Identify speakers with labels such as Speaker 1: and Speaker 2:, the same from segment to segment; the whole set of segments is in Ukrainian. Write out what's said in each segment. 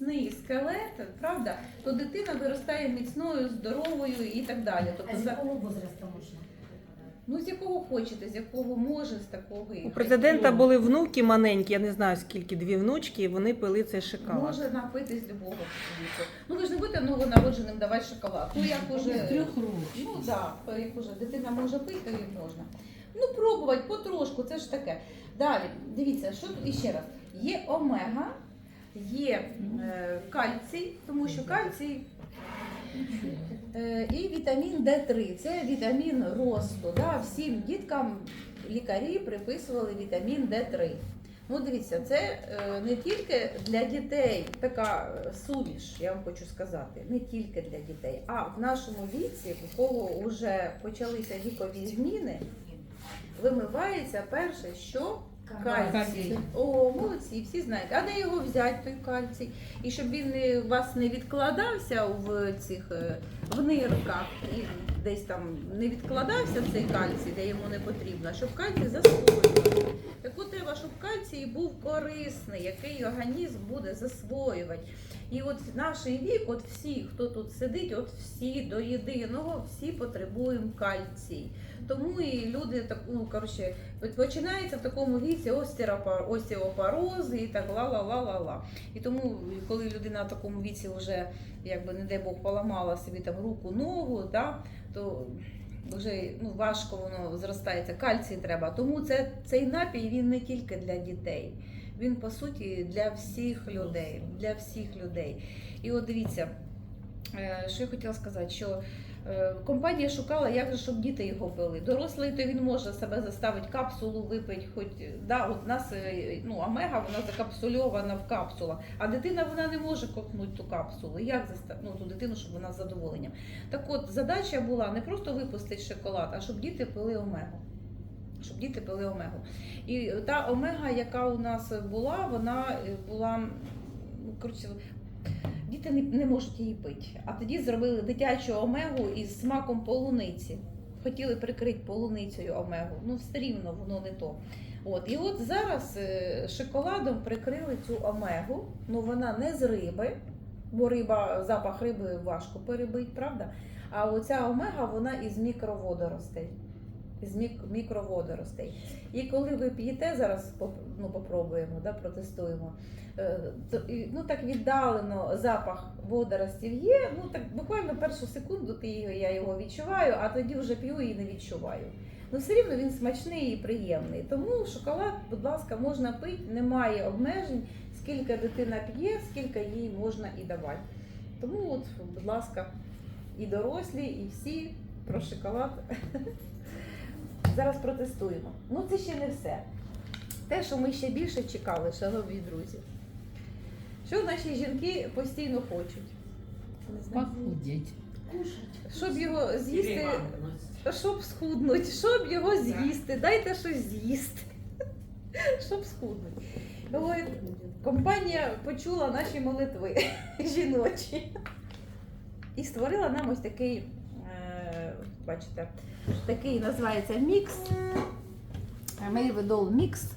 Speaker 1: міцний скелет, правда, то дитина виростає міцною, здоровою і так далі.
Speaker 2: А
Speaker 1: Тобто
Speaker 2: з
Speaker 1: за
Speaker 2: якого возрасту можна?
Speaker 1: ну з якого хочете, з якого може, з такого і
Speaker 3: У президента
Speaker 1: хотіло.
Speaker 3: були внуки маленькі, я не знаю скільки, дві внучки, і вони пили цей шоколад.
Speaker 1: Може напитись любого віку. Ну ви ж не будете новонародженим давати шоколад. Ну як уже
Speaker 4: Трьох років.
Speaker 1: ну да, як уже дитина може пити, то і можна. Ну пробувати потрошку, це ж таке. Далі, дивіться, що тут іще раз. Є омега, є е, кальцій, тому що кальцій Е, І вітамін Д3 це вітамін росту. Да? Всім діткам лікарі приписували вітамін Д3. Ну, дивіться, це е, не тільки для дітей така суміш, я вам хочу сказати, не тільки для дітей, а в нашому віці, у кого вже почалися вікові зміни, вимивається перше, що Кальцій.
Speaker 4: Кальцій.
Speaker 1: О, молодці, всі знають. А де його взяти, той кальцій? І щоб він у вас не відкладався в цих е, в нирках десь там не відкладався цей кальцій, де йому не потрібно, щоб кальцій засвоювався. Так от треба, щоб кальцій був корисний, який організм буде засвоювати. І от наш вік, от всі, хто тут сидить, от всі до єдиного, всі потребуємо кальцій. Тому і люди так, ну, коротше, Починається в такому віці остеопор- остеопороз і так ла-ла-ла-ла-ла. І тому, коли людина в такому віці вже, якби не дай Бог, поламала собі там руку, ногу, да, то вже ну, важко воно зростається, кальцій треба. Тому це, цей напій він не тільки для дітей, він по суті для всіх людей. Для всіх людей. І от дивіться, е, що я хотіла сказати, що Компанія шукала, як же, щоб діти його пили. Дорослий то він може себе заставити капсулу випити, хоч да, от нас е, ну, омега вона закапсульована в капсулах, а дитина вона не може ковтнути ту капсулу. Як заста... ну, ту дитину, щоб вона з задоволенням? Так от задача була не просто випустити шоколад, а щоб діти пили омегу. Щоб діти пили омегу. І та омега, яка у нас була, вона е, була ну, коротше, Діти не, не можуть її пити. А тоді зробили дитячу омегу із смаком полуниці. Хотіли прикрити полуницею омегу. Ну, все рівно воно не то. От. І от зараз е, шоколадом прикрили цю омегу. Ну вона не з риби, бо риба, запах риби важко перебити, правда? А оця омега вона із мікроводоростей. Мік- мікроводоростей. І коли ви п'єте, зараз ну, попробуємо, да, протестуємо. Е, ну так віддалено запах водоростів є. Ну так буквально першу секунду ти я його відчуваю, а тоді вже п'ю і не відчуваю. Ну все рівно він смачний і приємний. Тому шоколад, будь ласка, можна пити, немає обмежень, скільки дитина п'є, скільки їй можна і давати. Тому, от, будь ласка, і дорослі, і всі про шоколад. Зараз протестуємо. Ну це ще не все. Те, що ми ще більше чекали, шановні друзі. Що наші жінки постійно хочуть?
Speaker 2: Кушать.
Speaker 1: Щоб його з'їсти, щоб схуднути, щоб його з'їсти, дайте щось з'їсти. Щоб схуднути. Ой, компанія почула наші молитви жіночі і створила нам ось такий, бачите, такий називається мікс. Мейведол мікс.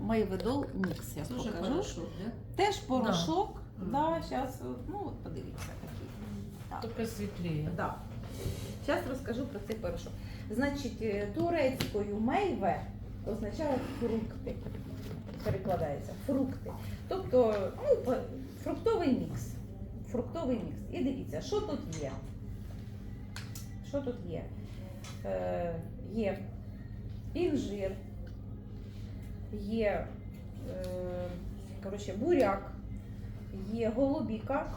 Speaker 1: Мейведол мікс, я
Speaker 4: Тоже
Speaker 1: покажу.
Speaker 4: порошок, да?
Speaker 1: Теж порошок.
Speaker 4: Да.
Speaker 1: Да. зараз, ну от подивіться такий. Так.
Speaker 4: Только светлее.
Speaker 1: Да. Зараз розкажу про цей порошок. Значить, е, турецькою мейве означає фрукти. Перекладається фрукти. Тобто ну, фруктовий мікс. Фруктовий мікс. І дивіться, що тут є. Що тут є? Е, є інжир, є е, коротше, буряк, є голубіка,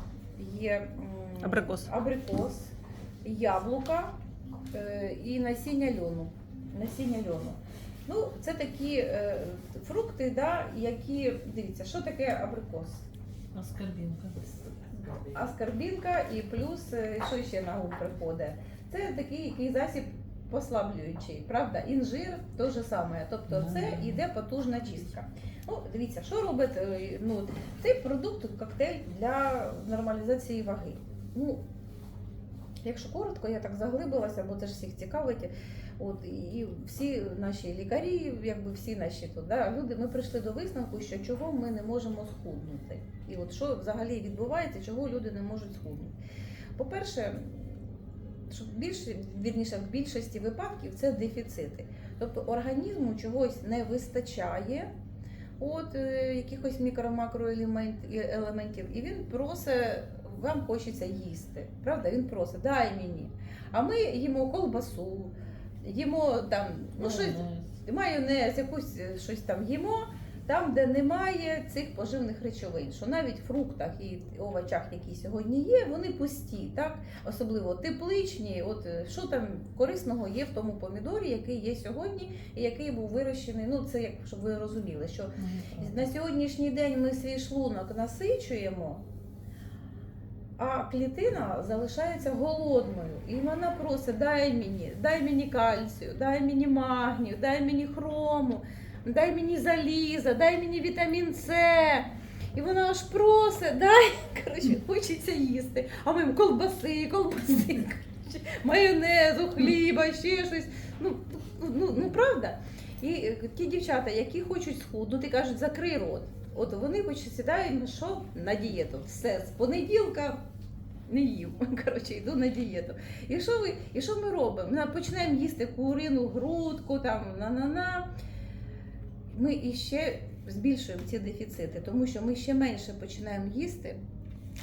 Speaker 1: є м,
Speaker 3: Абрикос.
Speaker 1: абрикос, яблука е, і насіння льону. Насіння льону. Ну, це такі е, фрукти, да, які. Дивіться, що таке абрикос?
Speaker 4: Аскорбинка.
Speaker 1: Аскорбінка і плюс, е, що ще на ум приходить? Це такий який засіб послаблюючий, правда? Інжир то же саме. Тобто це йде потужна чистка. Ну, дивіться, що робить е, ну, цей продукт коктейль для нормалізації ваги. Ну, якщо коротко, я так заглибилася, бо це ж всіх цікавить. От і всі наші лікарі, якби всі наші тут, да, люди, ми прийшли до висновку, що чого ми не можемо схуднути. І от що взагалі відбувається, чого люди не можуть схуднути. По-перше, що більше, вірніше, в більшості випадків це дефіцити. Тобто організму чогось не вистачає, от е, якихось мікро-макроелементів, і він просить, вам хочеться їсти. Правда? Він просить, дай мені. А ми їмо колбасу, їмо там, ну щось
Speaker 4: Майонез.
Speaker 1: якусь е, щось там їмо, там, де немає цих поживних речовин, що навіть в фруктах і овочах, які сьогодні є, вони пусті, так? особливо тепличні. От е, що там корисного є в тому помідорі, який є сьогодні, і який був вирощений. Ну це як щоб ви розуміли, що
Speaker 4: Ну,
Speaker 1: на сьогоднішній день ми свій шлунок насичуємо, а клітина залишається голодною. І вона просить: дай мені, дай мені кальцію, дай мені магнію, дай мені хрому, дай мені заліза, дай мені вітамін С. І вона аж просить, дай, коротше, хочеться їсти. А ми колбаси, колбаси, майонезу, хліба, ще щось. Ну, ну, ну, ну правда? І ті дівчата, які хочуть схуднути, кажуть, закрий рот. От вони хоч сідають на що? На дієту. Все, з понеділка не їв. Коротше, йду на дієту. І що, ви, і що ми робимо? Починаємо їсти курину, грудку, там, на-на-на. Ми іще збільшуємо ці дефіцити, тому що ми ще менше починаємо їсти,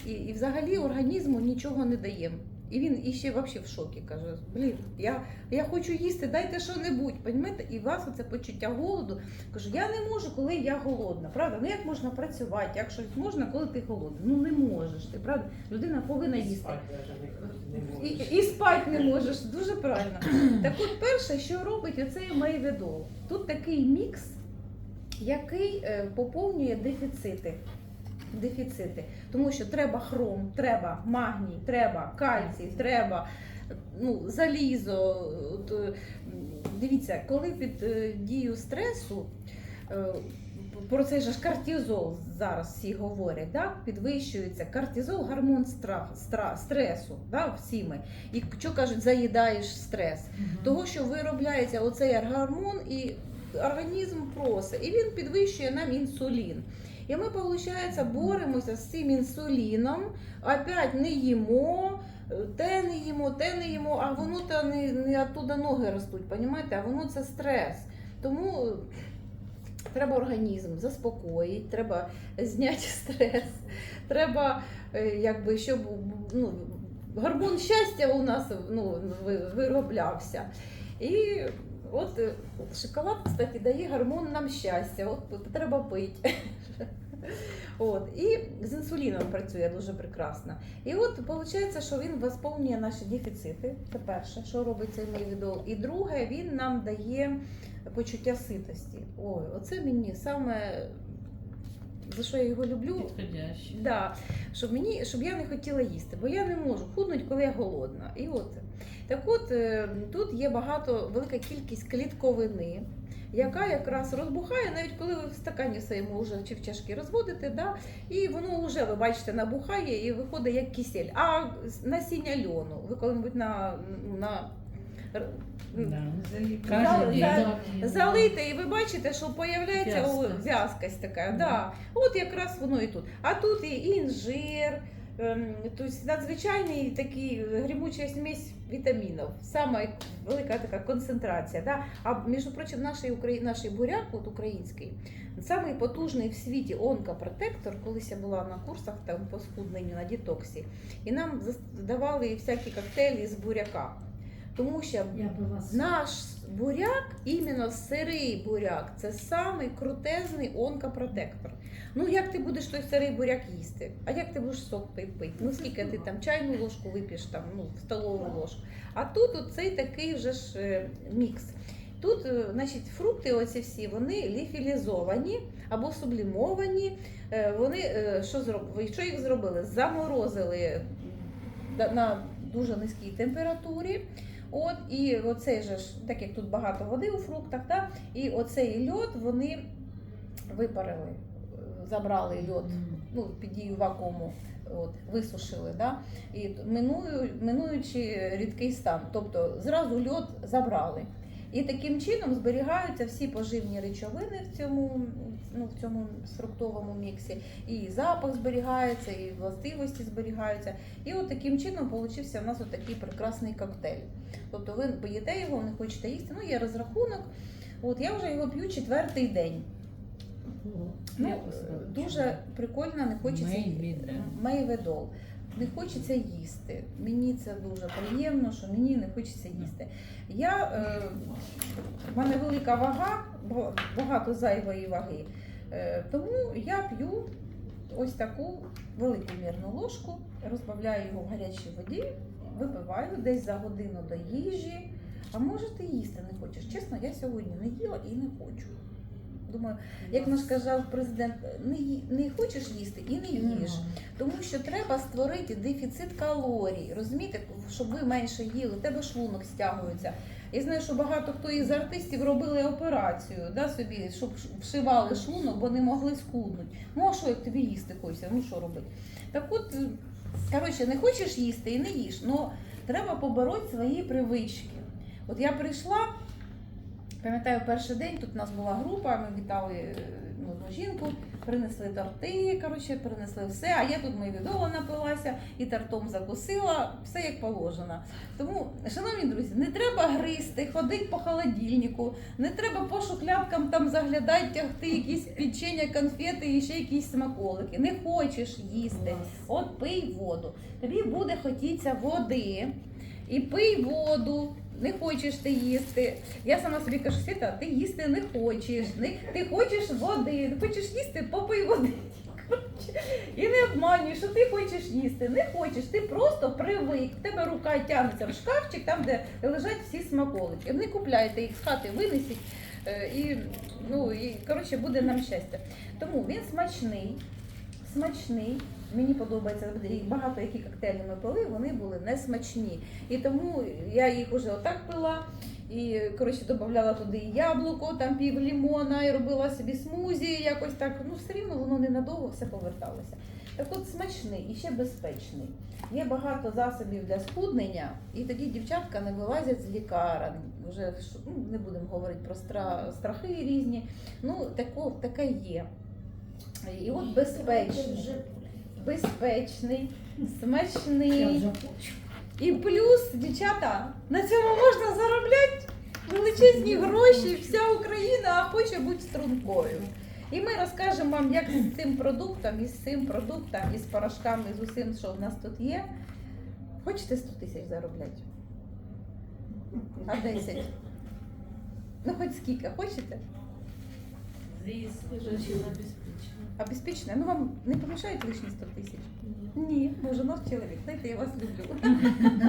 Speaker 1: і, і взагалі організму нічого не даємо. І він іще взагалі в шокі каже: блін, я, я хочу їсти, дайте що-небудь. Понімаєте? І у вас оце почуття голоду. Кажу, я не можу, коли я голодна. Правда? Ну як можна працювати? Як щось можна, коли ти голодний? Ну не можеш. Ти правда? Людина повинна їсти. І, і спати не можеш, дуже правильно. Так от перше, що робить оцей майведол? Тут такий мікс, який е, поповнює дефіцити. Дефіцити. Тому що треба хром, треба магній, треба кальцій, треба ну, залізо. Е, Дивіться, коли під е, дією стресу. е, Про цей же ж кортизол зараз всі говорять, да? підвищується кортизол, гормон страх, стра, стресу, да? всі ми. І що кажуть, заїдаєш стрес.
Speaker 4: Мгм.
Speaker 1: Того, що виробляється оцей гормон, і організм просить, і він підвищує нам інсулін. І ми, виходить, боремося з цим інсуліном, опять не їмо, те не їмо, те не їмо, а воно то не, не оттуда ноги ростуть, понімаєте? а воно це стрес. Тому е, треба організм заспокоїти, треба зняти стрес, треба, е, якби, щоб ну, гормон щастя у нас ну, вироблявся. І от е, шоколад, кстати, дає гормон нам щастя. От треба пити. От, і з інсуліном працює дуже прекрасно. І от виходить, що він восполнює наші дефіцити. Це перше, що робить цей мейвідол. І друге, він нам дає почуття ситості. Ой, оце мені саме за що я його люблю. Да, щоб мені, щоб я не хотіла їсти, бо я не можу худнути, коли я голодна. І от так, от е, тут є багато велика кількість клітковини, яка якраз розбухає, навіть коли ви в стакані своєму вже чи в чашки розводите, да, і воно вже ви бачите набухає і виходить як кисель. А насіння льону, ви коли-небудь на, на
Speaker 4: Да.
Speaker 1: За-
Speaker 4: Кожен
Speaker 1: за-
Speaker 4: день.
Speaker 1: залите, і ви бачите, що появляється
Speaker 4: В'язка.
Speaker 1: в'язкость така. Да. От якраз воно і тут. А тут і інжир, тобто надзвичайний такий грибуча смесь вітамінів, сама велика така концентрація. Да? А між прочим, наш, наш буряк, от український, самий потужний в світі онкопротектор, колись я була на курсах там по схудненню на дітоксі, і нам давали всякі коктейлі з буряка. Тому що наш буряк, іменно сирий буряк, це самий крутезний онкопротектор. Ну як ти будеш той сирий буряк їсти? А як ти будеш сок пити? Ну скільки ти там чайну ложку вип'єш, там, ну, столову ложку. А тут оцей такий вже ж е, мікс. Тут, е, значить, фрукти оці всі, вони ліфілізовані або сублімовані. Е, Вони що зробили? Що їх зробили? Заморозили на дуже низькій температурі. От і оцей же ж, так як тут багато води у фруктах, так, і оцей льод вони випарили, забрали льод ну, під дію вакууму, от, висушили, да, і минуючи рідкий стан. Тобто зразу льод забрали. І таким чином зберігаються всі поживні речовини в цьому, ну, в цьому фруктовому міксі. І запах зберігається, і властивості зберігаються. І от таким чином получився у нас от такий прекрасний коктейль. Тобто ви поїте його, не хочете їсти. Ну, є розрахунок. От я вже його п'ю четвертий день. Ну,
Speaker 4: сказали,
Speaker 1: дуже прикольно, не хочеться
Speaker 4: Мейведол.
Speaker 1: Не хочеться їсти. Мені це дуже приємно, що мені не хочеться їсти. Я, е, в мене велика вага, багато зайвої ваги. Е, тому я п'ю ось таку велику ложку, розбавляю його в гарячій воді, випиваю десь за годину до їжі. А може ти їсти не хочеш? Чесно, я сьогодні не їла і не хочу. Думаю, як наш казав президент, не, ї- не хочеш їсти і не їж. Тому що треба створити дефіцит калорій, розумієте, щоб ви менше їли, у тебе шлунок стягується. Я знаю, що багато хто із артистів робили операцію, да, собі, щоб вшивали шлунок, бо не могли скуднути. Ну а що, як тобі їсти хочеться? Ну що робити? Так от, коротше, не хочеш їсти і не їж. Ну треба побороти свої привички. От я прийшла, пам'ятаю, перший день тут у нас була група, ми вітали е, ну, одну жінку, принесли торти, коротше, принесли все, а я тут мейвідола напилася і тортом закусила, все як положено. Тому, шановні друзі, не треба гризти, ходити по холодильнику, не треба по шухлядкам там заглядати, тягти якісь печення, конфети і ще якісь смаколики. Не хочеш їсти. От пий воду. Тобі буде хотітися води. І пий воду. Не хочеш ти їсти. Я сама собі кажу, Світа, ти їсти не хочеш. Не, ти хочеш води, хочеш їсти, попий води. І не обманюй, що ти хочеш їсти. Не хочеш, ти просто привик. В тебе рука тягнеться в шкафчик, там, де лежать всі смаколики. Не купляйте їх з хати, винесіть. е, І, ну, і коротше, буде нам щастя. Тому він смачний, смачний. Мені подобається і багато які коктейлі ми пили, вони були не смачні. І тому я їх уже отак пила. І коротше додавала туди і яблуко, там пів лімона, і робила собі смузі, якось так. Ну все рівно воно ненадовго все поверталося. Так от смачний і ще безпечний. Є багато засобів для схуднення, і тоді дівчатка не вилазять з лікарень. Вже ну, не будемо говорити про стра- страхи різні. Ну тако, таке є. І от безпечний, безпечний, смачний. І плюс, дівчата, на цьому можна заробляти величезні гроші, вся Україна а хоче бути стрункою. І ми розкажемо вам, як з цим продуктом, і з цим продуктом, і з порошками, і з усім, що в нас тут є. Хочете 100 тисяч заробляти? А 10? Ну, хоч скільки, хочете?
Speaker 2: Звісно, женщина безпечна.
Speaker 1: Обеспечена? Ну вам не помішають лишні 100 тисяч? Ні, може наш чоловік, знаєте, я вас люблю.